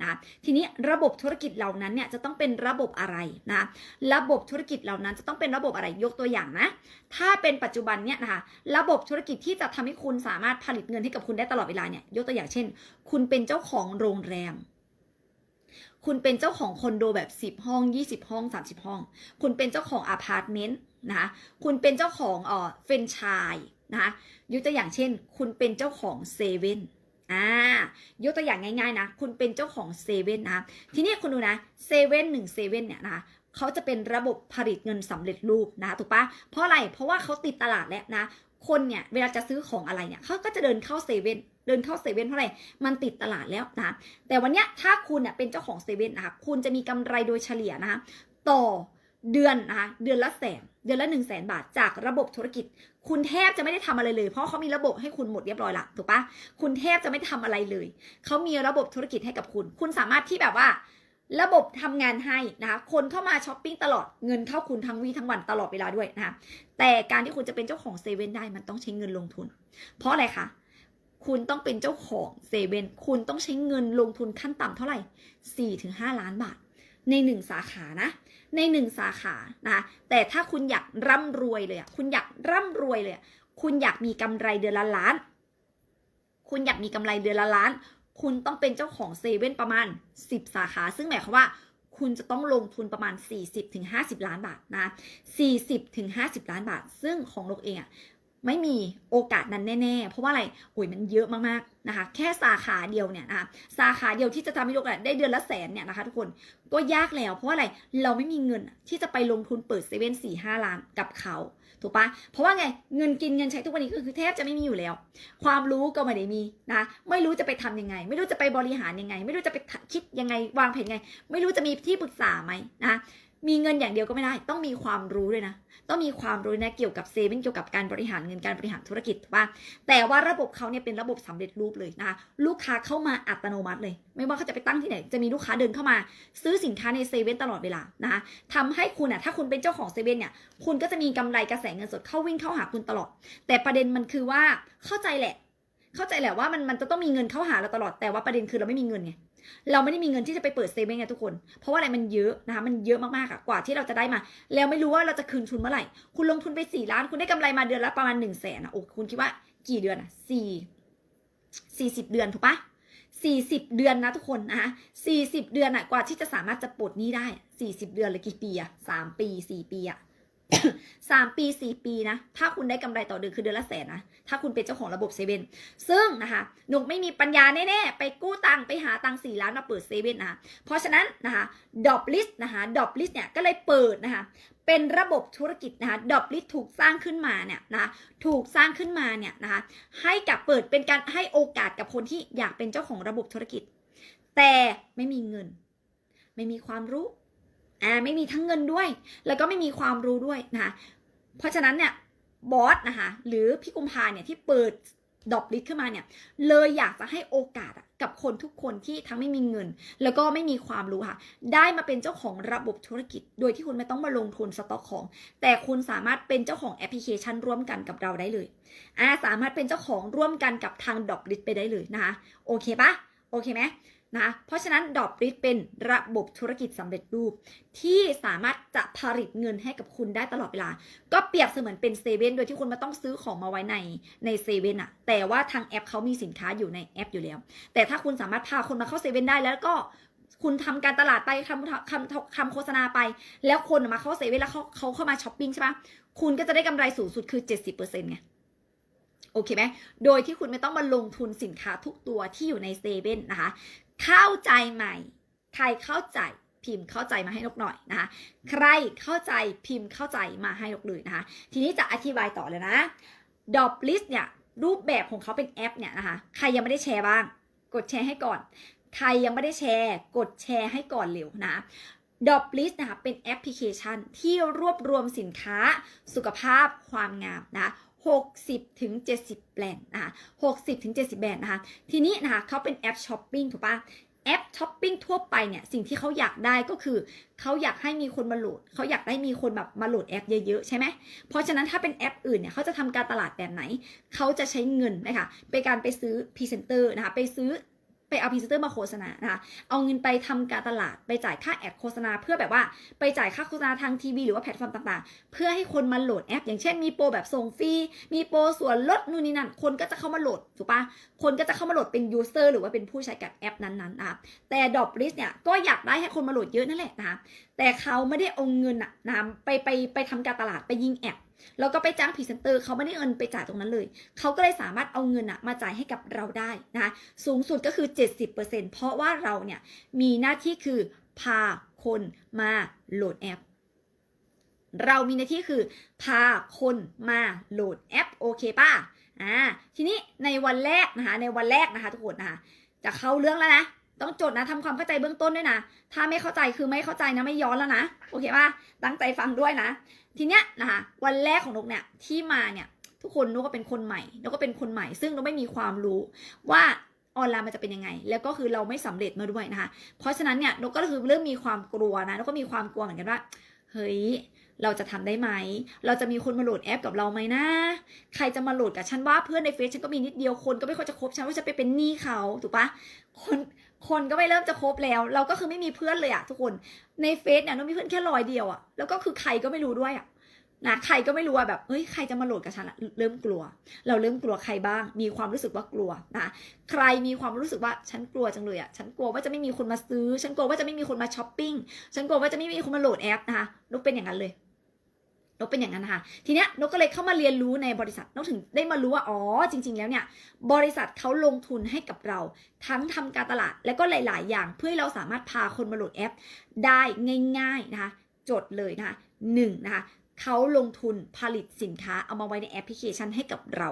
นะทีนี้ระบบธุรกิจเหล่านั้นเนี่ยจะต้องเป็นระบบอะไรนะระบบธุรกิจเหล่านั้นจะต้องเป็นระบบอะไรยกตัวอย่างนะ ถ้าเป็นปัจจุบันเนี่ยนะคะระบบธุรกิจที่จะทำให้คุณสามารถผลิตเงินให้กับคุณได้ตลอดเวลาเนี่ยยกตัวอย่างเช่น คุณเป็นเจ้าของโรงแรม คุณเป็นเจ้าของคอนโดแบบ 10 ห้อง 20 ห้อง 30 ห้อง คุณเป็นเจ้าของอพาร์ตเมนต์นะคะคุณเป็นเจ้าของเอ่อเฟรนไชส์นะคะยกตัวอย่างเช่น คุณเป็นเจ้าของเซเว่น อ่ายกตัวอย่างง่ายๆนะ คุณเป็นเจ้าของเซเว่นนะ ทีนี้คุณดูนะเซเว่นหนึ่งเซเว่นเนี่ยนะเขาจะเป็นระบบผลิตเงินสำเร็จรูปนะถูกปะเพราะอะไร เพราะว่าเขาติดตลาดแล้วนะ คนเนี่ยเวลาจะซื้อของอะไรเนี่ยเขาก็จะเดินเข้าเซเว่นเดินเข้าเซเว่นเพราะอะไร มันติดตลาดแล้วนะ แต่วันเนี้ยถ้าคุณเน่ยเป็นเจ้าของเซเว่นนะคะ คุณจะมีกำไรโดยเฉลี่ยนะคะต่อ เดือนนะคะเดือนละแสนเดือนละหนึ่งแสนบาทจากระบบธุรกิจ คุณแทบจะไม่ได้ทำอะไรเลย เพราะเขามีระบบให้คุณหมดเรียบร้อยละถูกปะคุณแทบจะไม่ทำอะไรเลย เขามีระบบธุรกิจให้กับคุณ คุณสามารถที่แบบว่า ระบบทำงานให้นะคะคนเข้ามาช้อปปิ้งตลอดเงินเข้าคุณทั้งวีทั้งวันตลอดเวลาด้วยนะคะแต่การที่คุณจะเป็นเจ้าของเซเว่นได้มันต้องใช้เงินลงทุน เพราะอะไรคะคุณต้องเป็นเจ้าของเซเว่นคุณต้องใช้เงินลงทุนขั้นต่ำเท่าไหร่4-5 ล้านบาท ในหนึ่งสาขานะ ในหนึ่งสาขานะคะแต่ถ้าคุณอยากร่ำรวยเลยอะคุณอยากร่ำรวยเลยคุณอยากมีกำไรเดือนละล้าน คุณอยากมีกำไรเดือนละล้าน คุณต้องเป็นเจ้าของเซเว่นประมาณ 10 สาขา ซึ่งหมายความว่าคุณจะต้องลงทุนประมาณ 40-50 ล้านบาทนะ40-50 ล้านบาท ซึ่งของนกเองอะ ไม่มีโอกาสนั้นแน่ๆ เพราะว่าอะไรโอ้ยมันเยอะมากๆนะคะ แค่สาขาเดียวเนี่ยนะคะสาขาเดียวที่จะทำให้ยกได้เดือนละแสนเนี่ยนะคะทุกคนก็ยากแล้ว เพราะว่าอะไรเราไม่มีเงินที่จะไปลงทุนเปิดเซเว่นสี่ห้าล้านกับเขาถูกปะเพราะว่าไงเงินกินเงินใช้ทุกวันนี้ก็คือแทบจะไม่มีอยู่แล้ว ความรู้ก็ไม่ได้มีนะไม่รู้จะไปทำยังไง ไม่รู้จะไปบริหารยังไง ไม่รู้จะไปคิดยังไงวางแผนยังไง ไม่รู้จะมีที่ปรึกษาไหมนะ มีเงินอย่างเดียวก็ไม่ได้ ต้องมีความรู้ด้วยนะ ต้องมีความรู้นะเกี่ยวกับเซเว่นเกี่ยวกับการบริหารเงินการบริหารธุรกิจถูกปะแต่ว่าระบบเขาเนี่ยเป็นระบบสำเร็จรูปเลยนะคะลูกค้าเข้ามาอัตโนมัติเลย ไม่ว่าเขาจะไปตั้งที่ไหน จะมีลูกค้าเดินเข้ามา ซื้อสินค้าในเซเว่นตลอดเวลานะคะทำให้คุณอะถ้าคุณเป็นเจ้าของเซเว่นเนี่ยคุณก็จะมีกำไรกระแสเงินสดเข้าวิ่งเข้าหาคุณตลอด แต่ประเด็นมันคือว่าเข้าใจแหละ เข้าใจแหละว่ามันมันจะต้องมีเงินเข้าหาเราตลอดแต่ว่าประเด็นคือเราไม่มีเงินไงเราไม่ได้มีเงินที่จะไปเปิดเซเว่นไงทุกคน เพราะว่าอะไรมันเยอะนะคะมันเยอะมากๆอะกว่าที่เราจะได้มา แล้วไม่รู้ว่าเราจะคืนทุนเมื่อไหร่ คุณลงทุนไปสี่ล้าน คุณได้กำไรมาเดือนละประมาณหนึ่งแสนอะโอ้คุณคิดว่ากี่เดือนอะสี่สี่สิบเดือนถูกปะสี่สิบเดือนนะทุกคนนะคะสี่สิบเดือนอะกว่าที่จะสามารถจะปลดหนี้ได้สี่สิบเดือนหรือกี่ปีอะสามปีสี่ปีอะ สามปีสี่ปีนะ ถ้าคุณได้กำไรต่อเดือนคือเดือนละแสนนะ ถ้าคุณเป็นเจ้าของระบบเซเว่นซึ่งนะคะ หนุกไม่มีปัญญาแน่ๆ ไปกู้ตังค์ไปหาตังค์สี่ล้านมาเปิดเซเว่นนะคะ เพราะฉะนั้นนะคะดอ p ลิสนะคะดอ p ลิสเนี่ยก็เลยเปิดนะคะ เป็นระบบธุรกิจนะคะดอ p ลิสถูกสร้างขึ้นมาเนี่ยนะะถูกสร้างขึ้นมาเนี่ยนะคะ ให้กับเปิดเป็นการให้โอกาสกับคนที่อยากเป็นเจ้าของระบบธุรกิจ แต่ไม่มีเงิน ไม่มีความรู้ อ่าไม่มีทั้งเงินด้วย แล้วก็ไม่มีความรู้ด้วยนะคะเพราะฉะนั้นเนี่ยบอสนะคะหรือพี่กุมภาเนี่ยที่เปิดดอกลิสขึ้นมาเนี่ยเลยอยากจะให้โอกาสกับคนทุกคนที่ทั้งไม่มีเงิน แล้วก็ไม่มีความรู้ค่ะ ได้มาเป็นเจ้าของระบบธุรกิจ โดยที่คุณไม่ต้องมาลงทุนสต็อกของ แต่คุณสามารถเป็นเจ้าของแอปพลิเคชันร่วมกันกับเราได้เลยอาสามารถเป็นเจ้าของร่วมกันกับทางดอกลิสไปได้เลยนะคะโอเคปะโอเคไหม นะเพราะฉะนั้นดอ p ลิสเป็นระบบธุรกิจสำเร็จรูป ที่สามารถจะผลิตเงินให้กับคุณได้ตลอดเวลา ก็เปรียบเสมือนเป็นเซเว่นโดยที่คุณไม่ต้องซื้อของมาไว้ในในเซเว่นอะแต่ว่าทางแอปเขามีสินค้าอยู่ในแอปอยู่แล้ว แต่ถ้าคุณสามารถพาคนมาเข้าเซเว่นได้แล้วก็คุณทำการตลาดไปทำคำคำโฆษณาไป แล้วคนมาเข้าเซเว่นแล้วเขาเขาเข้ามาช้อปปิ้งใช่ปะคุณก็จะได้กำไรสูงสุดคือ 70%ไงโอเคไหมโดยที่คุณไม่ต้องมาลงทุนสินค้าทุกตัวที่อยู่ในเซเว่นนะคะ เข้าใจใหม่ ใครเข้าใจพิมพ์เข้าใจมาให้นกหน่อยนะคะ ใครเข้าใจพิมพ์เข้าใจมาให้นกเลยนะคะ ทีนี้จะอธิบายต่อเลยนะดอ p ลิสเนี่ยรูปแบบของเขาเป็นแอปเนี่ยนะคะ ใครยังไม่ได้แชร์บ้าง กดแชร์ให้ก่อน ใครยังไม่ได้แชร์ กดแชร์ให้ก่อนเร็วนะดอ p ลิสนะคะเป็นแอปพลิเคชันที่รวบรวมสินค้าสุขภาพความงามนะ 60ถึง70แบรนด์นะคะ60ถึง70แบรนด์นะคะ ทีนี้นะคะเขาเป็นแอปช้อปปิ้งถูกปะแอปช้อปปิ้งทั่วไปเนี่ยสิ่งที่เขาอยากได้ก็คือเขาอยากให้มีคนมาโหลดเขาอยากได้มีคนแบบมาโหลดแอปเยอะๆใช่ไหมเพราะฉะนั้นถ้าเป็นแอปอื่นเนี่ยเขาจะทำการตลาดแบบไหนเขาจะใช้เงินนะคะไปการไปซื้อพรีเซนเตอร์นะคะไปซื้อ ไปเอาพรีเซนเตอร์มาโฆษณานะคะ เอาเงินไปทำการตลาด ไปจ่ายค่าแอดโฆษณา เพื่อแบบว่าไปจ่ายค่าโฆษณาทางทีวีหรือว่าแพลตฟอร์มต่างๆ เพื่อให้คนมาโหลดแอป อย่างเช่นมีโปรแบบส่งฟรี มีโปรส่วนลดนู่นนี่นั่น คนก็จะเข้ามาโหลดถูกปะคนก็จะเข้ามาโหลดเป็นยูเซอร์หรือว่าเป็นผู้ใช้กับแอปนั้นๆนะคะแต่ดอ p ลิสเนี่ยก็อยากได้ให้คนมาโหลดเยอะนั่นแหละนะคะแต่เขาไม่ได้เอาเงินอะนะไปไปไปทำการตลาดไปยิงแอดแล้วก็ไปจ้างพรีเซนเตอร์เขาไม่ได้เงินไปจ่ายตรงนั้นเลย เขาก็เลยสามารถเอาเงินอะมาจ่ายให้กับเราได้นะคะสูงสุดก็คือ 70%เพราะว่าเราเนี่ยมีหน้าที่คือพาคนมาโหลดแอป เรามีหน้าที่คือ พาคนมาโหลดแอปโอเคป่ะอ่าทีนี้ในวันแรกนะคะในวันแรกนะคะทุกคนนะคะจะเข้าเรื่องแล้วนะ ต้องจดนะทำความเข้าใจเบื้องต้นด้วยนะ ถ้าไม่เข้าใจคือไม่เข้าใจนะไม่ย้อนแล้วนะ โอเคป่ะ ตั้งใจฟังด้วยนะ ทีเนี้ยนะคะ วันแรกของนกเนี่ยที่มาเนี่ย ทุกคนนกก็เป็นคนใหม่นกก็เป็นคนใหม่ ซึ่งนกไม่มีความรู้ว่าออนไลน์มันจะเป็นยังไง แล้วก็คือเราไม่สำเร็จมาด้วยนะคะ เพราะฉะนั้นเนี่ยนกก็คือเริ่มมีความกลัวนะนกก็มีความกลัวเหมือนกันว่า เฮ้ยเราจะทำได้ไหม เราจะมีคนมาโหลดแอปกับเราไหมนะ ใครจะมาโหลดกับฉันว่าเพื่อนในเฟซฉันก็มีนิดเดียวคนก็ไม่ค่อยจะคบฉันว่าจะไปเป็นหนี้เขาถูกปะคน คนก็ไม่เริ่มจะคบแล้ว เราก็คือไม่มีเพื่อนเลยอะทุกคนในเฟซเนี่ยนกมีเพื่อนแค่ร้อยเดียวอะแล้วก็คือใครก็ไม่รู้ด้วยอะนะใครก็ไม่รู้อะแบบเฮ้ยใครจะมาโหลดกับฉันะเริ่มกลัว เราเริ่มกลัวใครบ้าง มีความรู้สึกว่ากลัวนะใครมีความรู้สึกว่าฉันกลัวจังเลยอะฉันกลัวว่าจะไม่มีคนมาซื้อ ฉันกลัวว่าจะไม่มีคนมาช้อปปิ้งฉันกลัวว่าจะไม่มีคนมาโหลดแอปนะคะนกเป็นอย่างนั้นเลย นกเป็นอย่างนั้นนะคะทีเนี้ยนกก็เลยเข้ามาเรียนรู้ในบริษัทนกถึงได้มารู้ว่าอ๋อจริง ๆ แล้วเนี่ยบริษัทเขาลงทุนให้กับเรา ทั้งทำการตลาดและก็หลาย ๆ อย่าง เพื่อให้เราสามารถพาคนมาโหลดแอป ได้ง่าย ๆ นะคะจดเลยนะคะหนึ่งนะคะเขาลงทุนผลิตสินค้าเอามาไว้ในแอปพลิเคชันให้กับเรา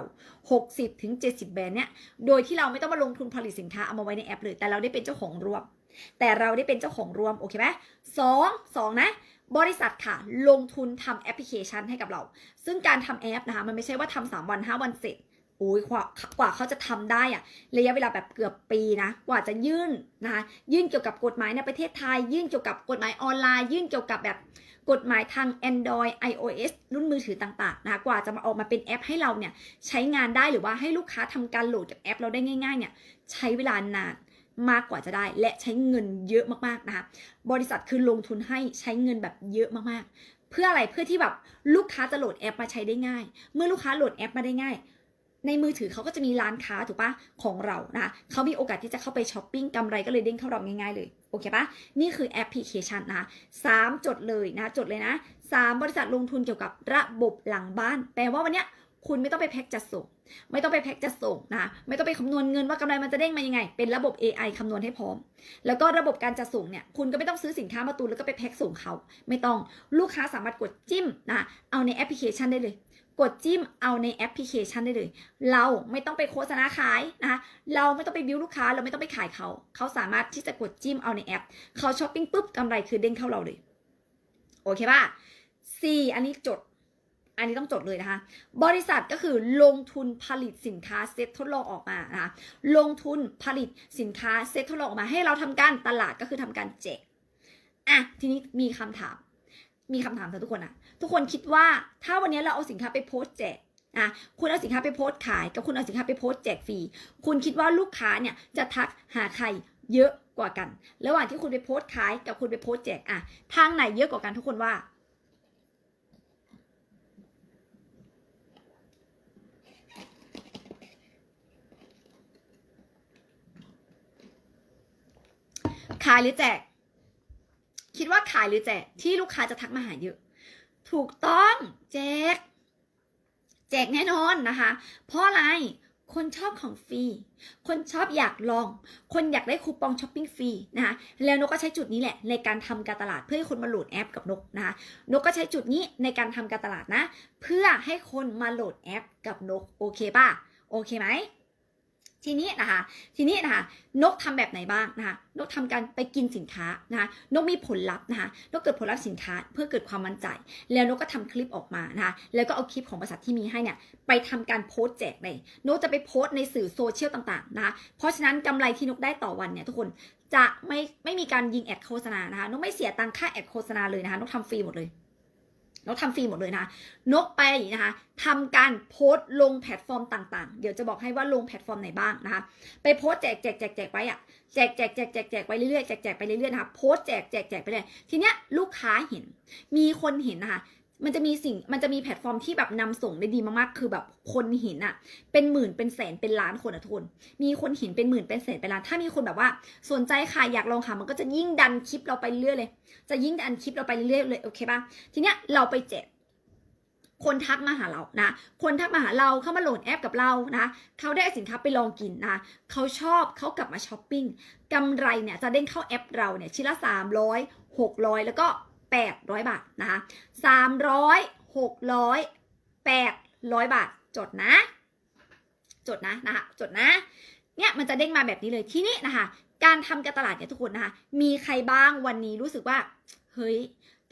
60ถึง70 แบรนด์เนี่ยโดยที่เราไม่ต้องมาลงทุนผลิตสินค้าเอามาไว้ในแอปเลยแต่เราได้เป็นเจ้าของรวม แต่เราได้เป็นเจ้าของรวมโอเคไหมสองสองนะ บริษัทค่ะ ลงทุนทำแอปพลิเคชันให้กับเรา ซึ่งการทำแอปนะคะมันไม่ใช่ว่าทำสามวันห้าวันเสร็จโอ้ยกว่ากว่าเขาจะทำได้อะระยะเวลาแบบเกือบปีนะ กว่าจะยื่นนะคะยื่นเกี่ยวกับกฎหมายในประเทศไทย ยื่นเกี่ยวกับกฎหมายออนไลน์ ยื่นเกี่ยวกับแบบกฎหมายทาง Android iOS รุ่นมือถือต่างๆนะคะกว่าจะมาออกมาเป็นแอปให้เราเนี่ยใช้งานได้หรือว่าให้ลูกค้าทำการโหลดกับแอปเราได้ง่ายๆเนี่ยใช้เวลานาน มากกว่าจะได้ และใช้เงินเยอะมากๆนะคะบริษัทคือลงทุนให้ใช้เงินแบบเยอะมากๆ เพื่ออะไรเพื่อที่แบบลูกค้าจะโหลดแอปมาใช้ได้ง่าย เมื่อลูกค้าโหลดแอปมาได้ง่าย ในมือถือเขาก็จะมีร้านค้าถูกปะของเรานะคะเขามีโอกาสที่จะเข้าไปช้อปปิ้งกำไรก็เลยเด้งเข้าเราง่ายๆเลยโอเคปะนี่คือแอปพลิเคชันนะคะสามจดเลยนะจดเลยนะสามบริษัทลงทุนเกี่ยวกับระบบหลังบ้าน แปลว่าวันเนี้ย คุณไม่ต้องไปแพ็กจัดส่ง ไม่ต้องไปแพ็กจัดส่งนะคะไม่ต้องไปคำนวณเงินว่ากำไรมันจะเด้งมายังไง เป็นระบบ AI คำนวณให้พร้อม แล้วก็ระบบการจัดส่งเนี่ยคุณก็ไม่ต้องซื้อสินค้ามาตุนแล้วก็ไปแพ็กส่งเขา ไม่ต้องลูกค้าสามารถกดจิ้มนะเอาในแอปพลิเคชันได้เลย กดจิ้มเอาในแอปพลิเคชันได้เลย เราไม่ต้องไปโฆษณาขายนะคะเราไม่ต้องไปบิวลูกค้าเราไม่ต้องไปขายเขา เขาสามารถที่จะกดจิ้มเอาในแอปเขาช้อปปิ้งปุ๊บกำไรคือเด้งเข้าเราเลยโอเคป่ะ C อันนี้จด อันนี้ต้องจดเลยนะคะ บริษัทก็คือลงทุนผลิตสินค้าเซ็ตทดลองออกมานะคะลงทุนผลิตสินค้าเซ็ตทดลองออกมา ให้เราทำการตลาดก็คือทำการแจกอะทีนี้มีคำถาม มีคำถามทุกคนอะทุกคนคิดว่าถ้าวันนี้เราเอาสินค้าไปโพสแจกอะคุณเอาสินค้าไปโพสขาย กับคุณเอาสินค้าไปโพสแจกฟรีคุณคิดว่าลูกค้าเนี่ยจะทักหาใครเยอะกว่ากัน ระหว่างที่คุณไปโพสขายกับคุณไปโพสแจกอะทางไหนเยอะกว่ากันทุกคนว่า ขายหรือแจก คิดว่าขายหรือแจก ที่ลูกค้าจะทักมาหาเยอะ ถูกต้องแจก แจกแน่นอนนะคะ เพราะอะไรคนชอบของฟรี คนชอบอยากลอง คนอยากได้คูปองช้อปปิ้งฟรีนะคะแล้วนกก็ใช้จุดนี้แหละ ในการทำการตลาดเพื่อให้คนมาโหลดแอปกับนกนะคะนกก็ใช้จุดนี้ในการทำการตลาดนะ เพื่อให้คนมาโหลดแอปกับนกโอเคป่ะ โอเคไหม ทีนี้นะคะ ทีนี้นะคะ นกทำแบบไหนบ้างนะคะ นกทำการไปกินสินค้านะคะ นกมีผลลัพธ์นะคะ นกเกิดผลลัพธ์สินค้าเพื่อเกิดความมั่นใจ แล้วนกก็ทำคลิปออกมานะคะ แล้วก็เอาคลิปของบริษัทที่มีให้เนี่ย ไปทำการโพสต์แจกเลยนกจะไปโพสต์ในสื่อโซเชียลต่างๆนะคะ เพราะฉะนั้นกำไรที่นกได้ต่อวันเนี่ยทุกคนจะไม่ไม่มีการยิงแอดโฆษณานะคะ นกไม่เสียตังค่าแอดโฆษณาเลยนะคะ นกทำฟรีหมดเลย นกทำฟรีหมดเลยนะ นกไปนะคะทำการโพสต์ลงแพลตฟอร์มต่างๆ เดี๋ยวจะบอกให้ว่าลงแพลตฟอร์มไหนบ้างนะคะ ไปโพสต์แจกแจกแจกแจกไปอะแจกแจกแจกแจกแจกไปเรื่อยๆแจกแจกไปเรื่อยๆนะคะโพสต์แจกแจกแจกไปเรื่อยทีเนี้ยลูกค้าเห็น มีคนเห็นนะคะ มันจะมีสิ่งมันจะมีแพลตฟอร์มที่แบบนำส่งได้ดีมากๆ คือแบบคนเห็นอะเป็นหมื่นเป็นแสนเป็นล้านคนอะทุนมีคนเห็นเป็นหมื่นเป็นแสนเป็นล้านถ้ามีคนแบบว่า สนใจค่ะอยากลองค่ะมันก็จะยิ่งดันคลิปเราไปเรื่อยเลย จะยิ่งดันคลิปเราไปเรื่อยเลยโอเคป่ะทีเนี้ยเราไปแจกคนทักมาหาเรานะ คนทักมาหาเราเข้ามาโหลดแอปกับเรานะ เขาได้สินค้าไปลองกินนะ เขาชอบเขากลับมาช้อปปิ้งกำไรเนี่ยจะเด้งเข้าแอปเราเนี่ยชิ้นละ300 600 แล้วก็ 800 บาทนะคะ300 600 800 บาท จดนะ จดนะนะคะจดนะ เนี่ยมันจะเด้งมาแบบนี้เลยที่นี่นะคะ การทำการตลาดเนี่ยทุกคนนะคะ มีใครบ้างวันนี้รู้สึกว่า เฮ้ย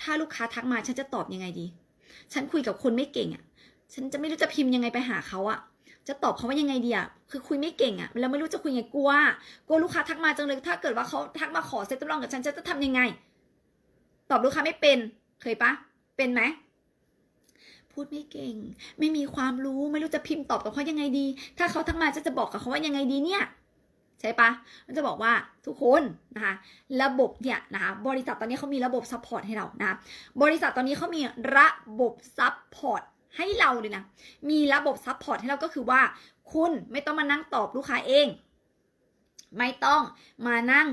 ถ้าลูกค้าทักมาฉันจะตอบยังไงดี ฉันคุยกับคนไม่เก่งอะ่ะ ฉันจะไม่รู้จะพิมพ์ยังไงไปหาเขาอะ่ะจะตอบเขาว่ายังไงดีอะ่ะคือคุยไม่เก่งอะ่ะแล้วไม่รู้จะคุยยังไงกลัว กลัวลูกค้าทักมาจังเลย ถ้าเกิดว่าเขาทักมาขอเซ็ตทดลองกับฉันฉันจะทำยังไง ตอบลูกค้าไม่เป็นเคยปะเป็นไหมพูดไม่เก่ง ไม่มีความรู้ไม่รู้จะพิมพ์ตอบกับเขายังไงดี ถ้าเขาทักมาจะจะบอกกับเขาว่ายังไงดีเนี่ยใช่ปะมันจะบอกว่าทุกคนนะคะระบบเนี่ยนะคะบริษัทตอนนี้เขามีระบบซัพพอร์ตให้เรานะะบริษัทตอนนี้เขามีระบบซัพพอร์ตให้เราเลยนะ มีระบบซัพพอร์ตให้เราก็คือว่า คุณไม่ต้องมานั่งตอบลูกค้าเอง ไม่ต้องมานั่ง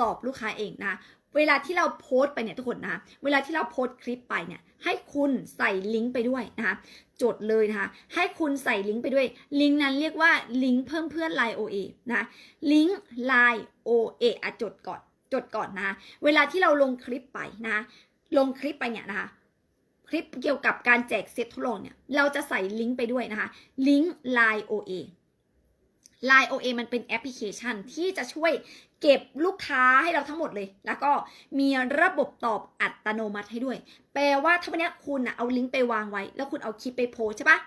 ตอบลูกค้าเองนะ เวลาที่เราโพสต์ไปเนี่ยทุกคนนะ เวลาที่เราโพสต์คลิปไปเนี่ย ให้คุณใส่ลิงก์ไปด้วยนะคะ จดเลยนะคะ ให้คุณใส่ลิงก์ไปด้วย ลิงก์นั้นเรียกว่าลิงก์เพิ่มเพื่อน Line OA นะ ลิงก์ Line OA อะจดก่อน จดก่อนนะ เวลาที่เราลงคลิปไปนะ ลงคลิปไปเนี่ยนะคะคลิปเกี่ยวกับการแจกเซตทดลองเนี่ย เราจะใส่ลิงก์ไปด้วยนะคะ ลิงก์ Line OA Line OA มันเป็นแอปพลิเคชันที่จะช่วย เก็บลูกค้าให้เราทั้งหมดเลย แล้วก็มีระบบตอบอัตโนมัติให้ด้วย แปลว่าถ้าวันนี้คุณนะเอาลิงก์ไปวางไว้ แล้วคุณเอาคลิปไปโพสใช่ปะ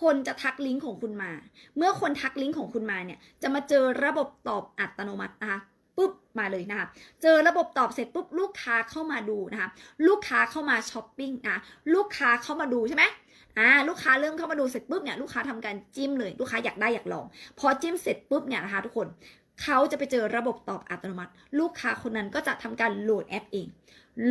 คนจะทักลิงก์ของคุณมา เมื่อคนทักลิงก์ของคุณมาเนี่ย จะมาเจอระบบตอบอัตโนมัตินะคะปุ๊บมาเลยนะคะ เจอระบบตอบเสร็จปุ๊บลูกค้าเข้ามาดูนะคะ ลูกค้าเข้ามาช้อปปิ้งนะลูกค้าเข้ามาดูใช่ไหมอ่าลูกค้าเริ่มเข้ามาดูเสร็จปุ๊บเนี่ยลูกค้าทำการจิ้มเลย ลูกค้าอยากได้อยากลอง พอจิ้มเสร็จปุ๊บเนี่ยนะคะทุกคน เขาจะไปเจอระบบตอบอัตโนมัติ ลูกค้าคนนั้นก็จะทำการโหลดแอปเอง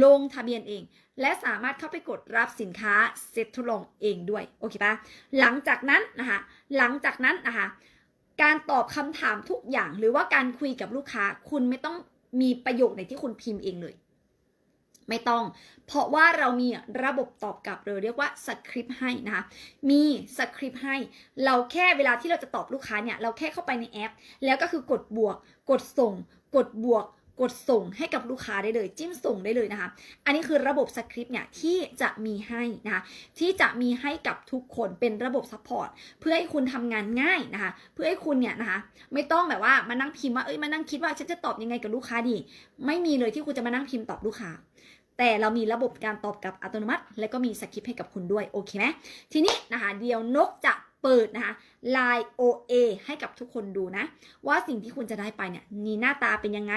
ลงทะเบียนเอง และสามารถเข้าไปกดรับสินค้าเซ็ตทดลองเองด้วยโอเคปะหลังจากนั้นนะคะหลังจากนั้นนะคะการตอบคำถามทุกอย่างหรือว่าการคุยกับลูกค้าคุณไม่ต้องมีประโยคไหนที่คุณพิมพ์เองเลย ไม่ต้อง เพราะว่าเรามีระบบตอบกลับเลยเรียกว่าสคริปต์ให้นะคะ มีสคริปต์ให้ เราแค่เวลาที่เราจะตอบลูกค้าเนี่ย เราแค่เข้าไปในแอป แล้วก็คือกดบวก กดส่ง กดบวก กดส่งให้กับลูกค้าได้เลย จิ้มส่งได้เลยนะคะ อันนี้คือระบบสคริปต์เนี่ยที่จะมีให้นะคะ ที่จะมีให้กับทุกคนเป็นระบบซัพพอร์ตเพื่อให้คุณทำงานง่ายนะคะ เพื่อให้คุณเนี่ยนะคะ ไม่ต้องแบบว่ามานั่งพิมพ์ว่า เอ้ย มานั่งคิดว่าฉันจะตอบยังไงกับลูกค้าดี ไม่มีเลยที่คุณจะมานั่งพิมพ์ตอบลูกค้า แต่เรามีระบบการตอบกลับอัตโนมัติ และก็มีสคริปต์ให้กับคุณด้วย โอเคไหมทีนี้นะคะเดี๋ยวนกจะเปิดนะคะ Line OA ให้กับทุกคนดูนะ ว่าสิ่งที่คุณจะได้ไปเนี่ยมีหน้าตาเป็นยังไง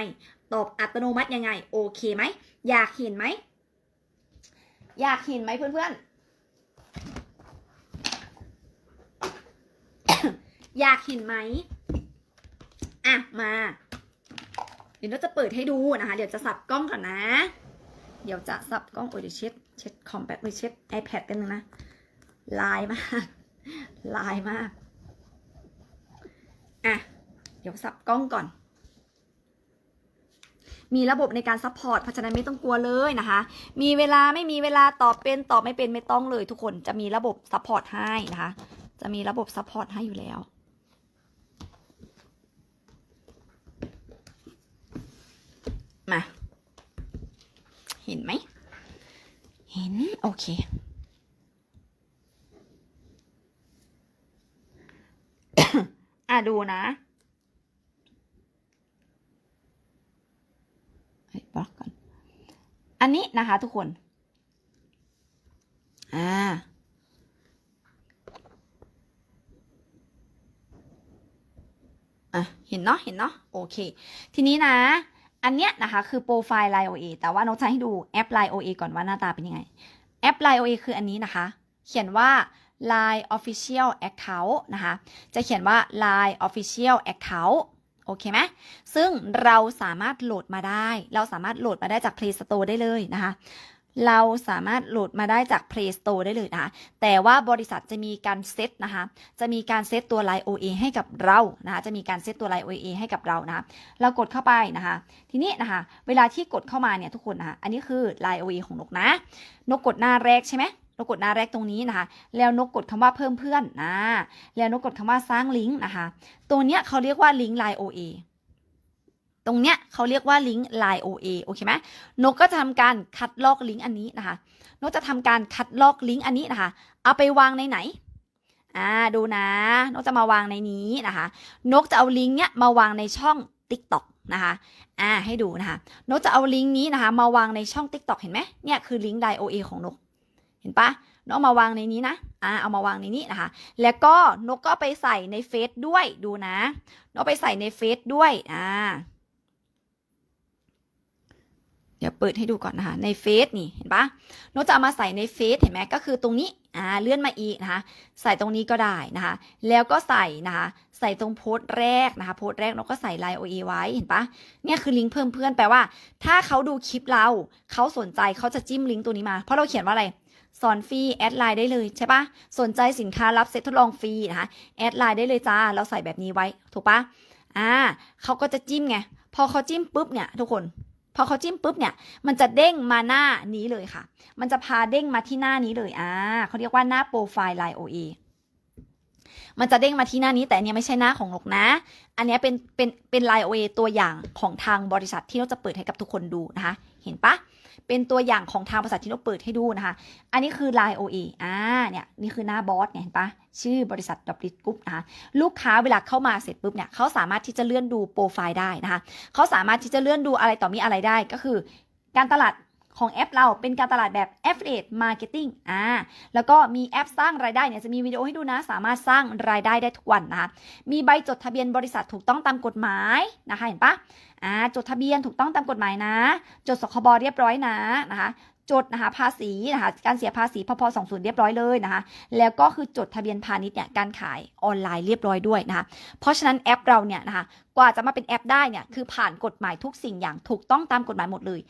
ตอบอัตโนมัติยังไง โอเคไหม อยากเห็นไหม อยากเห็นไหมเพื่อนๆ อยากเห็นไหมอะมา เดี๋ยวเราจะเปิดให้ดูนะคะ เดี๋ยวจะสับกล้องก่อนนะ เดี๋ยวจะสับกล้องโอ้ยเดเช็ดเช็ดคอมแป๊บเลยเช็ด iPad กันหนึ่งนะ ลายมาก ลายมาก อะ เดี๋ยวสับกล้องก่อน มีระบบในการซัพพอร์ต เพราะฉะนั้นไม่ต้องกลัวเลยนะคะ มีเวลาไม่มีเวลาตอบเป็นตอบไม่เป็นไม่ต้องเลยทุกคน จะมีระบบซัพพอร์ตให้นะคะ จะมีระบบซัพพอร์ตให้อยู่แล้วมา เห็นไหม เห็น โอเค อะดูนะเฮ้บล็อกก่อน อันนี้นะคะทุกคน อ่า อะ เห็นเนาะ เห็นเนาะ โอเค ทีนี้นะ อันเนี้ยนะคะคือโปรไฟล์ Line OA แต่ว่าน้องจะให้ดูแอป Line OA ก่อนว่าหน้าตาเป็นยังไง แอป Line OA คืออันนี้นะคะ เขียนว่า Line Official Account นะคะ จะเขียนว่า Line Official Account โอเคไหมซึ่งเราสามารถโหลดมาได้ เราสามารถโหลดมาได้จาก Play Store ได้เลยนะคะ เราสามารถโหลดมาได้จาก Play Store ได้เลยนะคะแต่ว่าบริษัทจะมีการเซตนะคะ จะมีการเซตตัว Line OA ให้กับเรานะคะจะมีการเซตตัว Line OA ให้กับเรานะะเรากดเข้าไปนะคะ ทีนี้นะคะเวลาที่กดเข้ามาเนี่ยทุกคนนะคะอันนี้คือ Line OA ของนกนะ นกกดหน้าแรกใช่ไหมนกกดหน้าแรกตรงนี้นะคะ แล้วนกกดคำว่าเพิ่มเพื่อนนะแล้วนกกดคำว่าสร้างลิงก์นะคะตรงเนี้ยเขาเรียกว่าลิงก์ Line OA ตรงเนี้ยเขาเรียกว่าลิงก์ Line OA โอเคไหมนกก็จะทำการคัดลอกลิงก์อันนี้นะคะ นกจะทำการคัดลอกลิงก์อันนี้นะคะ เอาไปวางในไหนอ่าดูนะ นกจะมาวางในนี้นะคะ นกจะเอาลิงก์เนี้ยมาวางในช่อง TikTok นะคะอ่าให้ดูนะคะ นกจะเอาลิงก์นี้นะคะ มาวางในช่อง TikTok เห็นไหมเนี่ยคือลิงก์ Line OA ของนก เห็นปะนกเอามาวางในนี้นะ อ่า เอามาวางในนี้นะคะ แล้วก็นกก็ไปใส่ในเฟซด้วย ดูนะ นกไปใส่ในเฟซด้วย อ่า เดี๋ยวเปิดให้ดูก่อนนะคะ ในเฟซนี่เห็นปะโนจะเอามาใส่ในเฟซเห็นไหมก็คือตรงนี้อ่าเลื่อนมาอีกนะคะ ใส่ตรงนี้ก็ได้นะคะ แล้วก็ใส่นะคะ ใส่ตรงโพสต์แรกนะคะ โพสต์แรกนกก็ใส่ไลน์ OA ไว้เห็นปะเนี่ยคือลิงก์เพิ่มเพื่อนแปลว่า ถ้าเขาดูคลิปเราเขาสนใจเขาจะจิ้มลิงก์ตัวนี้มา เพราะเราเขียนว่าอะไรสอนฟรีแอดไลน์ได้เลยใช่ปะสนใจสินค้ารับเซ็ตทดลองฟรีนะคะแอดไลน์ได้เลยจ้าเราใส่แบบนี้ไว้ถูกปะอ่าเขาก็จะจิ้มไงพอเขาจิ้มปุ๊บเนี่ยทุกคน พอเขาจิ้มปุ๊บเนี่ย มันจะเด้งมาหน้านี้เลยค่ะ มันจะพาเด้งมาที่หน้านี้เลย อ่าเขาเรียกว่าหน้าโปรไฟล์ไลน์ OA มันจะเด้งมาที่หน้านี้แต่อันเนี้ยไม่ใช่หน้าของนกนะ อันนี้เป็นเป็นเป็นไลน์ OA ตัวอย่างของทางบริษัทที่เราจะเปิดให้กับทุกคนดูนะคะ เห็นปะ เป็นตัวอย่างของทางบริษัทที่เราเปิดให้ดูนะคะ อันนี้คือ Line OA อ่าเนี่ยนี่คือหน้าบอสเนี่ยเห็นปะชื่อบริษัทดับลิทกรุ๊ปนะคะลูกค้าเวลาเข้ามาเสร็จปุ๊บเนี่ยเขาสามารถที่จะเลื่อนดูโปรไฟล์ได้นะคะเขาสามารถที่จะเลื่อนดูอะไรต่อมีอะไรได้ก็คือ การตลาด ของแอปเราเป็นการตลาดแบบ affiliate marketing อ่าแล้วก็มีแอปสร้างรายได้เนี่ยจะมีวิดีโอให้ดูนะ สามารถสร้างรายได้ได้ทุกวันนะคะมีใบจดทะเบียนบริษัทถูกต้องตามกฎหมายนะคะเห็นปะอ่าจดทะเบียนถูกต้องตามกฎหมายนะ จดสคบเรียบร้อยนะนะคะ จดนะคะภาษีนะคะการเสียภาษีพพสองศูนย์เรียบร้อยเลยนะคะแล้วก็คือจดทะเบียนพาณิชย์เนี่ยการขายออนไลน์เรียบร้อยด้วยนะคะเพราะฉะนั้นแอปเราเนี่ยนะคะกว่าจะมาเป็นแอปได้เนี่ยคือผ่านกฎหมายทุกสิ่งอย่างถูกต้องตามกฎหมายหมดเลย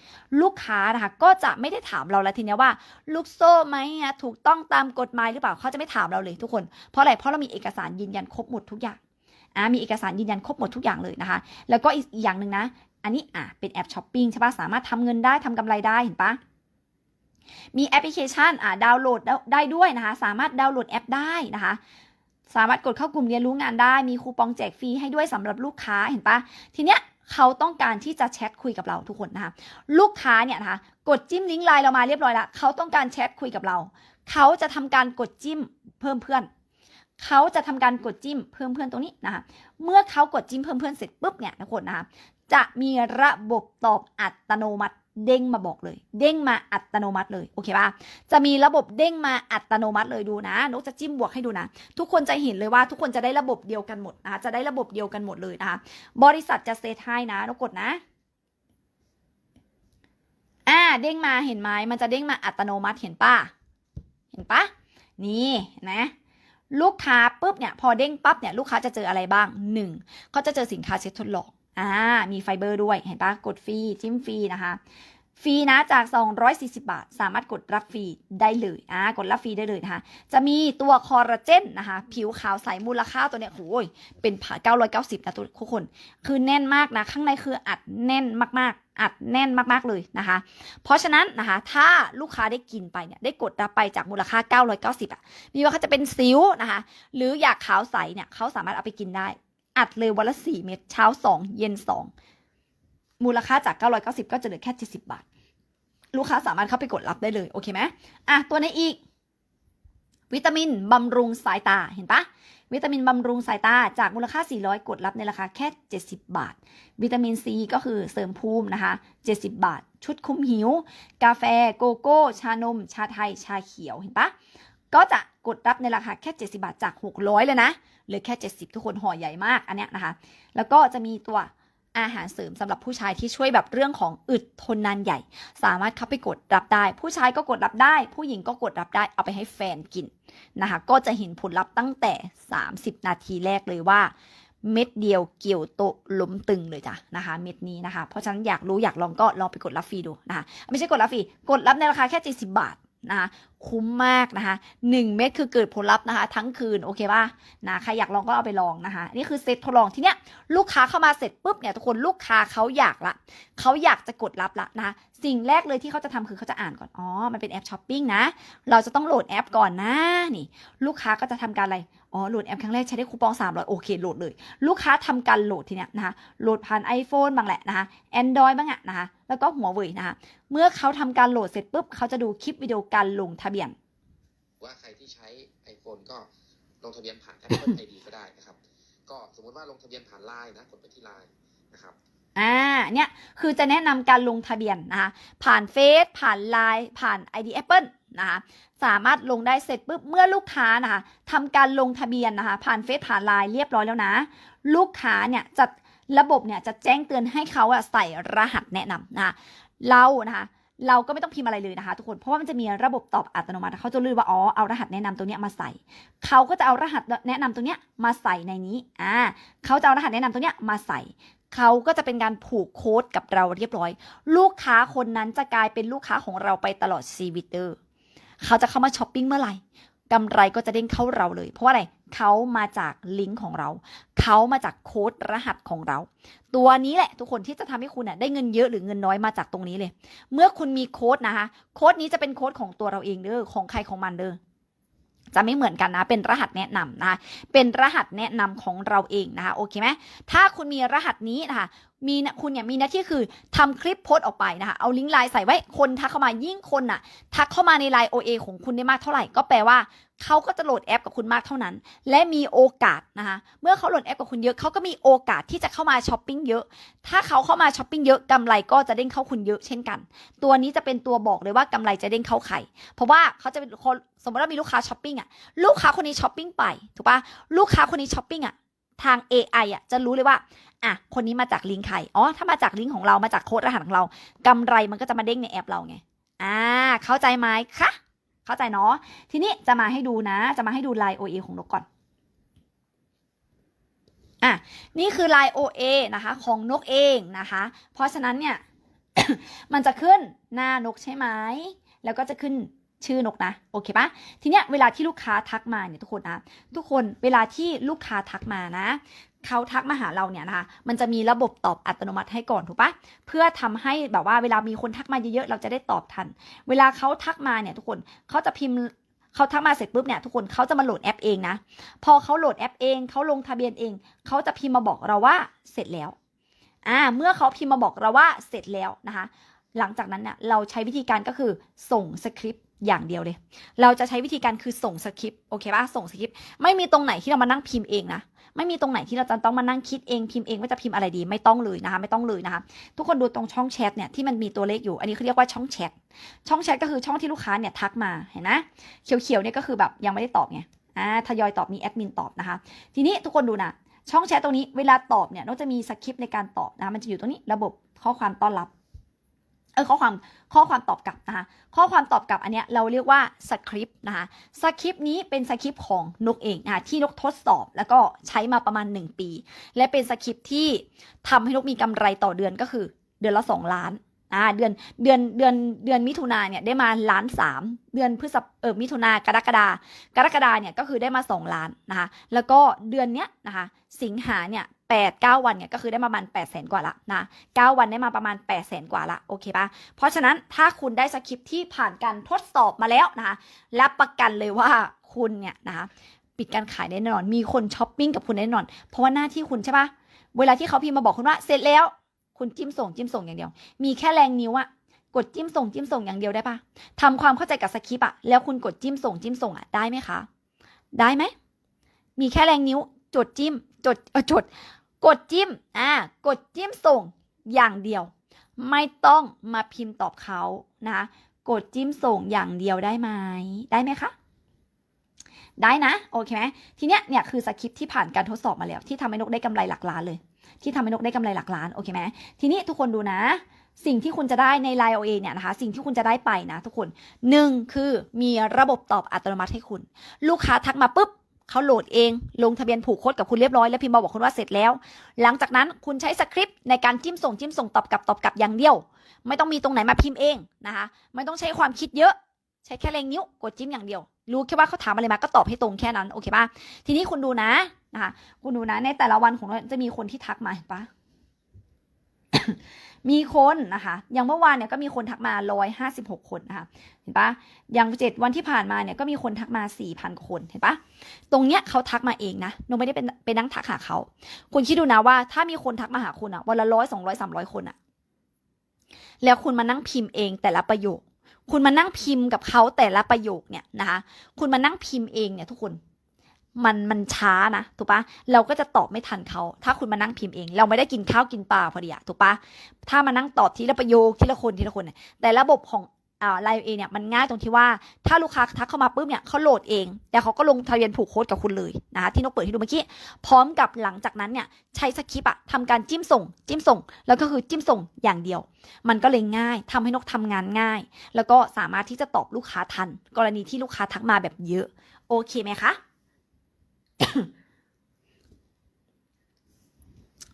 ลูกค้านะคะก็จะไม่ได้ถามเราแล้วทีนี้ว่า ลูกโซ่ไหมอะถูกต้องตามกฎหมายหรือเปล่าเขาจะไม่ถามเราเลยทุกคนเพราะอะไรเพราะเรามีเอกสารยืนยันครบหมดทุกอย่างอ่ามีเอกสารยืนยันครบหมดทุกอย่างเลยนะคะ แล้วก็อีกอย่างหนึ่งนะ อันนี้อะเป็นแอปช้อปปิ้งใช่ปะสามารถทำเงินได้ทำกำไรได้เห็นปะ มีแอปพลิเคชันอะดาวน์โหลดได้ด้วยนะคะ สามารถดาวน์โหลดแอปได้นะคะ สามารถกดเข้ากลุ่มเรียนรู้งานได้ มีคูปองแจกฟรีให้ด้วยสำหรับลูกค้าเห็นปะทีเนี้ยเขาต้องการที่จะแชทคุยกับเราทุกคนนะคะ ลูกค้าเนี่ยนะคะ กดจิ้มลิงก์ไลน์เรามาเรียบร้อยแล้วเขาต้องการแชทคุยกับเรา เขาจะทำการกดจิ้มเพิ่มเพื่อนเขาจะทำการกดจิ้มเพิ่มเพื่อนตรงนี้นะคะเมื่อเขากดจิ้มเพิ่มเพื่อนเสร็จปุ๊บเนี่ยทุกคนนะคะจะมีระบบตอบอัตโนมัติ เด้งมาบอกเลย เด้งมาอัตโนมัติเลยโอเคป่ะจะมีระบบเด้งมาอัตโนมัติเลยดูนะนกจะจิ้มบวกให้ดูนะ ทุกคนจะเห็นเลยว่าทุกคนจะได้ระบบเดียวกันหมดนะคะจะได้ระบบเดียวกันหมดเลยนะคะบริษัทจะเซตให้นะนกกดนะอ่าเด้งมาเห็นไหมมันจะเด้งมาอัตโนมัติเห็นป่ะเห็นปะนี่นะลูกค้าปุ๊บเนี่ยพอเด้งปั๊บเนี่ยลูกค้าจะเจออะไรบ้างหนึ่งเขาจะเจอสินค้าเซ็ตทดลอง อ่า มีไฟเบอร์ด้วย เห็นปะกดฟรี จิ้มฟรีนะคะ ฟรีนะจาก 240 บาท สามารถกดรับฟรีได้เลย อ่า กดรับฟรีได้เลยนะคะ จะมีตัวคอลลาเจนนะคะ ผิวขาวใสมูลค่าตัวเนี้ยโอ้ย เป็นผ่า990 นะทุกคน คือแน่นมากนะ ข้างในคืออัดแน่นมากๆ อัดแน่นมากๆเลยนะคะ เพราะฉะนั้นนะคะ ถ้าลูกค้าได้กินไปเนี่ย ได้กดรับไปจากมูลค่า 990 อะ มีว่าเขาจะเป็นสิวนะคะ หรืออยากขาวใสเนี่ย เขาสามารถเอาไปกินได้ อัดเลยวันละ4เม็ดเช้า2เย็น2มูลค่าจาก 990 ก็จะเหลือแค่ 70 บาท ลูกค้าสามารถเข้าไปกดรับได้เลย โอเคไหมอะ ตัวไหนอีก วิตามินบำรุงสายตา เห็นปะ วิตามินบำรุงสายตา จากมูลค่า 400 กดรับในราคาแค่ 70 บาท วิตามินซีก็คือเสริมภูมินะคะ 70 บาท ชุดคุมหิว กาแฟ โกโก้ ชานม ชาไทย ชาเขียว เห็นปะ ก็จะกดรับในราคาแค่ 70 บาทจาก 600 เลยนะ เหลือแค่ 70 ทุกคนห่อใหญ่มากอันเนี้ยนะคะ แล้วก็จะมีตัวอาหารเสริมสำหรับผู้ชายที่ช่วยแบบเรื่องของอึดทนนานใหญ่ สามารถเข้าไปกดรับได้ ผู้ชายก็กดรับได้ ผู้หญิงก็กดรับได้เอาไปให้แฟนกินนะคะ ก็จะเห็นผลลัพธ์ตั้งแต่ 30 นาทีแรกเลยว่า เม็ดเดียวเกี่ยวโตล้มตึงเลยจ้ะนะคะ เม็ดนี้นะคะ เพราะฉะนั้นอยากรู้อยากลองก็ลองไปกดรับฟรีดูนะคะ ไม่ใช่กดรับฟรีกดรับในราคาแค่70บาทนะคะคุ้มมากนะคะ 1 เม็ดคือเกิดผลลัพธ์นะคะ ทั้งคืนโอเคป่ะนะใครอยากลองก็เอาไปลองนะคะนี่คือเซตทดลองที่เนี้ยลูกค้าเข้ามาเสร็จปุ๊บเนี่ยทุกคนลูกค้าเขาอยากละเขาอยากจะกดรับละนะสิ่งแรกเลยที่เขาจะทำคือเขาจะอ่านก่อนอ๋อมันเป็นแอปช้อปปิ้งนะเราจะต้องโหลดแอปก่อนนะนี่ ลูกค้าก็จะทำการอะไรอ๋อโหลดแอปครั้งแรกใช้ได้คูปอง300โอเคโหลดเลย ลูกค้าทำการโหลดทีเนี้ยนะคะโหลดผ่าน iPhone บ้างแหละนะคะ Android บ้างอะนะคะแล้วก็หัวเว่ยนะคะเมื่อเขาทำการโหลดเสร็จปุ๊บเขาจะดูคลิปวิดีโอการลงทะเบียน ว่าใครที่ใช้ iPhone ก็ลงทะเบียนผ่าน Apple ID ก็ได้นะครับ ก็สมมุติว่าลงทะเบียนผ่าน Line นะกดไปที่ Line นะครับอ่าเนี่ยคือจะแนะนำการลงทะเบียนนะคะผ่านเฟซผ่านไลน์ผ่าน ID Apple นะคะสามารถลงได้เสร็จปุ๊บเมื่อลูกค้านะคะทำการลงทะเบียนนะคะผ่านเฟซผ่านไลน์เรียบร้อยแล้วนะ ลูกค้าเนี่ยจะระบบเนี่ยจะแจ้งเตือนให้เขาอะใส่รหัสแนะนำนะคะเรานะคะ เราก็ไม่ต้องพิมพ์อะไรเลยนะคะ ทุกคน เพราะว่ามันจะมีระบบตอบอัตโนมัติเขาจะรู้ว่า อ๋อ เอารหัสแนะนำตัวเนี้ยมาใส่ เขาก็จะเอารหัสแนะนำตัวเนี้ยมาใส่ในนี้ อ่า เขาจะเอารหัสแนะนำตัวเนี้ยมาใส่ เขาก็จะเป็นการผูกโค้ดกับเราเรียบร้อย ลูกค้าคนนั้นจะกลายเป็นลูกค้าของเราไปตลอดชีวิตเดอเขาจะเข้ามาช้อปปิ้งเมื่อไหร่ กำไรก็จะเด้งเข้าเราเลย เพราะว่าอะไรเขามาจากลิงก์ของเรา เขามาจากโค้ดรหัสของเรา ตัวนี้แหละทุกคนที่จะทำให้คุณน่ะได้เงินเยอะหรือเงินน้อยมาจากตรงนี้เลย เมื่อคุณมีโค้ดนะคะ โค้ดนี้จะเป็นโค้ดของตัวเราเองเด้อของใครของมันเด้อจะไม่เหมือนกันนะ เป็นรหัสแนะนำนะคะเป็นรหัสแนะนำของเราเองนะคะ โอเคไหมถ้าคุณมีรหัสนี้นะคะ มีนะคุณเนี่ยมีหน้าที่คือทำคลิปโพสต์ออกไปนะคะ เอาลิงก์ไลน์ใส่ไว้คนทักเข้ามายิ่งคนน่ะ ทักเข้ามาในไลน์ OA ของคุณได้มากเท่าไหร่ ก็แปลว่าเขาก็จะโหลดแอปกับคุณมากเท่านั้น และมีโอกาสนะคะ เมื่อเขาโหลดแอปกับคุณเยอะเขาก็มีโอกาสที่จะเข้ามาช้อปปิ้งเยอะ ถ้าเขาเข้ามาช้อปปิ้งเยอะกำไรก็จะเด้งเข้าคุณเยอะเช่นกัน ตัวนี้จะเป็นตัวบอกเลยว่ากำไรจะเด้งเข้าใครเพราะว่าเขาจะเป็นคนสมมติว่ามีลูกค้าช้อปปิ้งอะ ลูกค้าคนนี้ช้อปปิ้งไปถูกปะลูกค้าคนนี้ช้อปปิ้งอะทาง AI อะจะรู้เลยว่า อะคนนี้มาจากลิงก์ใครอ๋อถ้ามาจากลิงก์ของเรามาจากโค้ดรหัสของเรากำไรมันก็จะมาเด้งในแอปเราไงอ่าเข้าใจไหมคะเข้าใจเนาะทีนี้จะมาให้ดูนะ จะมาให้ดูไลน์ OA ของนกก่อนอะนี่คือไลน์ OA นะคะของนกเองนะคะ เพราะฉะนั้นเนี่ยมันจะขึ้นหน้านกใช่ไหมแล้วก็จะขึ้นชื่อนกนะ โอเคปะทีเนี้ยเวลาที่ลูกค้าทักมาเนี่ยทุกคนนะ ทุกคนเวลาที่ลูกค้าทักมานะ เขาทักมาหาเราเนี่ยนะคะ มันจะมีระบบตอบอัตโนมัติให้ก่อนถูกปะเพื่อทำให้แบบว่าเวลามีคนทักมาเยอะๆ เราจะได้ตอบทัน เวลาเขาทักมาเนี่ยทุกคนเขาจะพิมพ์เขาทักมาเสร็จปุ๊บเนี่ยทุกคนเขาจะมาโหลดแอปเองนะ พอเขาโหลดแอปเองเขาลงทะเบียนเอง เขาจะพิมพ์มาบอกเราว่าเสร็จแล้ว อ่า เมื่อเขาพิมพ์มาบอกเราว่าเสร็จแล้วนะคะ หลังจากนั้นเนี่ยเราใช้วิธีการก็คือส่งสคริปต์อย่างเดียวเลย เราจะใช้วิธีการคือส่งสคริปต์โอเคป่ะส่งสคริปต์ไม่มีตรงไหนที่เรามานั่งพิมพ์เองนะไม่มีตรงไหนที่เราจะต้องมานั่งคิดเองพิมพ์เองว่าจะพิมพ์อะไรดีไม่ต้องเลยนะคะไม่ต้องเลยนะคะทุกคนดูตรงช่องแชทเนี่ยที่มันมีตัวเลขอยู่อันนี้เขาเรียกว่าช่องแชทช่องแชทก็คือช่องที่ลูกค้าเนี่ยทักมาเห็นนะเขียวๆเนี่ยก็คือแบบยังไม่ได้ตอบไงอ่าทยอยตอบมีแอดมินตอบนะคะ ทีนี้ทุกคนดูนะช่องแชทตรงนี้เวลาตอบเนี่ยนอกจะมีสคริปต์ในการตอบนะะมันจะอยู่ตรงนี้ระบบข้อความต้อนรับ เออข้อความข้อความตอบกลับนะคะข้อความตอบกลับอันเนี้ยเราเรียกว่าสคริปต์นะคะสคริปต์นี้เป็นสคริปต์ของนกเองนะคะที่นกทดสอบแล้วก็ใช้มาประมาณ 1 ปี และเป็นสคริปต์ที่ทำให้นกมีกำไรต่อเดือนก็คือเดือนละ 2 ล้าน อ่าเดือนเดือนเดือนเดือนมิถุนาเนี่ยได้มาล้านสามเดือนพฤษภเออมิถุนากรกฎากรกฎาเนี่ยก็คือได้มา2ล้านนะคะแล้วก็เดือนเนี้ยนะคะสิงหาเนี่ยแปดเก้าวันเนี่ยก็คือได้มาประมาณแปดแสนกว่าละนะเก้าวันได้มาประมาณแปดแสนกว่าละโอเคปะเพราะฉะนั้นถ้าคุณได้สคริปที่ผ่านการทดสอบมาแล้วนะคะรับประกันเลยว่าคุณเนี่ยนะคะปิดการขายแน่นอน มีคนช้อปปิ้งกับคุณแน่นอน เพราะว่าหน้าที่คุณใช่ปะเวลาที่เขาพิมพ์มาบอกคุณว่าเสร็จแล้ว คุณจิ้มส่งจิ้มส่งอย่างเดียว มีแค่แรงนิ้วอะกดจิ้มส่งจิ้มส่งอย่างเดียวได้ปะทำความเข้าใจกับสคริปต์อะแล้วคุณกดจิ้มส่งจิ้มส่งอะได้ไหมคะ ได้ไหม มีแค่แรงนิ้ว จดจิ้ม จดเออจด กดจิ้ม อ่า กดจิ้มส่งอย่างเดียว ไม่ต้องมาพิมพ์ตอบเขานะ กดจิ้มส่งอย่างเดียวได้ไหม ได้ไหมคะ ได้นะ โอเคไหมทีเนี้ยเนี่ยคือสคริปที่ผ่านการทดสอบมาแล้ว ที่ทำให้นกได้กำไรหลักล้านเลย ที่ทำให้นกได้กำไรหลักล้าน โอเคไหมทีนี้ทุกคนดูนะ สิ่งที่คุณจะได้ใน Line OA เนี่ยนะคะ สิ่งที่คุณจะได้ไปนะทุกคนหนึ่งคือมีระบบตอบอัตโนมัติให้คุณ ลูกค้าทักมาปุ๊บเขาโหลดเอง ลงทะเบียนผูกโค้ดกับคุณเรียบร้อยแล้วพิมพ์มาบอกคุณว่าเสร็จแล้ว หลังจากนั้นคุณใช้สคริปต์ในการจิ้มส่งจิ้มส่งตอบกลับตอบกลับอย่างเดียว ไม่ต้องมีตรงไหนมาพิมพ์เองนะคะ ไม่ต้องใช้ความคิดเยอะ ใช้แค่เล็งนิ้วกดจิ้มอย่างเดียว รู้แค่ว่าเขาถามอะไรมาก็ตอบให้ตรงแค่นั้นโอเคป่ะทีนี้คุณดูนะนะคะคุณดูนะ ในแต่ละวันของเราจะมีคนที่ทักมาเห็นปะมีคนนะคะอย่างเมื่อวานเนี่ยก็มีคนทักมาร้อยห้าสิบหกคนนะคะเห็นปะอย่างเจ็ดวันที่ผ่านมาเนี่ยก็มีคนทักมาสี่พันคนเห็นปะตรงเนี้ยเขาทักมาเองนะนูไม่ได้เป็นไปนั่งทักหาเขาคุณคิดดูนะว่าถ้ามีคนทักมาหาคุณอะวันละร้อยสองร้อยสามร้อยคนอะแล้วคุณมานั่งพิมพ์เองแต่ละประโยค คุณมานั่งพิมพ์กับเขาแต่ละประโยคเนี่ยนะคะคุณมานั่งพิมพ์เองเนี่ยทุกคนมันมันช้านะถูกปะเราก็จะตอบไม่ทันเขา ถ้าคุณมานั่งพิมพ์เอง เราไม่ได้กินข้าวกินปลาพอดีอะถูกปะถ้ามานั่งตอบทีละประโยคทีละคนทีละคนเนี่ยแต่ระบบของ ไลน์เอเนี่ยมันง่ายตรงที่ว่าถ้าลูกค้าทักเข้ามาปุ๊บเนี่ยเขาโหลดเองแล้วเขาก็ลงทะเบียนผูกโค้ดกับคุณเลยนะคะที่นกเปิดให้ดูเมื่อกี้พร้อมกับหลังจากนั้นเนี่ยใช้สคริปต์อะทำการจิ้มส่ง จิ้มส่ง แล้วก็คือจิ้มส่งอย่างเดียว มันก็เลยง่ายทำให้นกทำงานง่าย แล้วก็สามารถที่จะตอบลูกค้าทัน กรณีที่ลูกค้าทักมาแบบเยอะ โอเคไหมคะ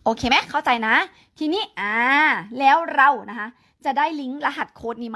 โอเคไหมเข้าใจนะ ทีนี้อ่า แล้วเรานะคะ จะได้ลิงก์รหัสโค้ดนี้มา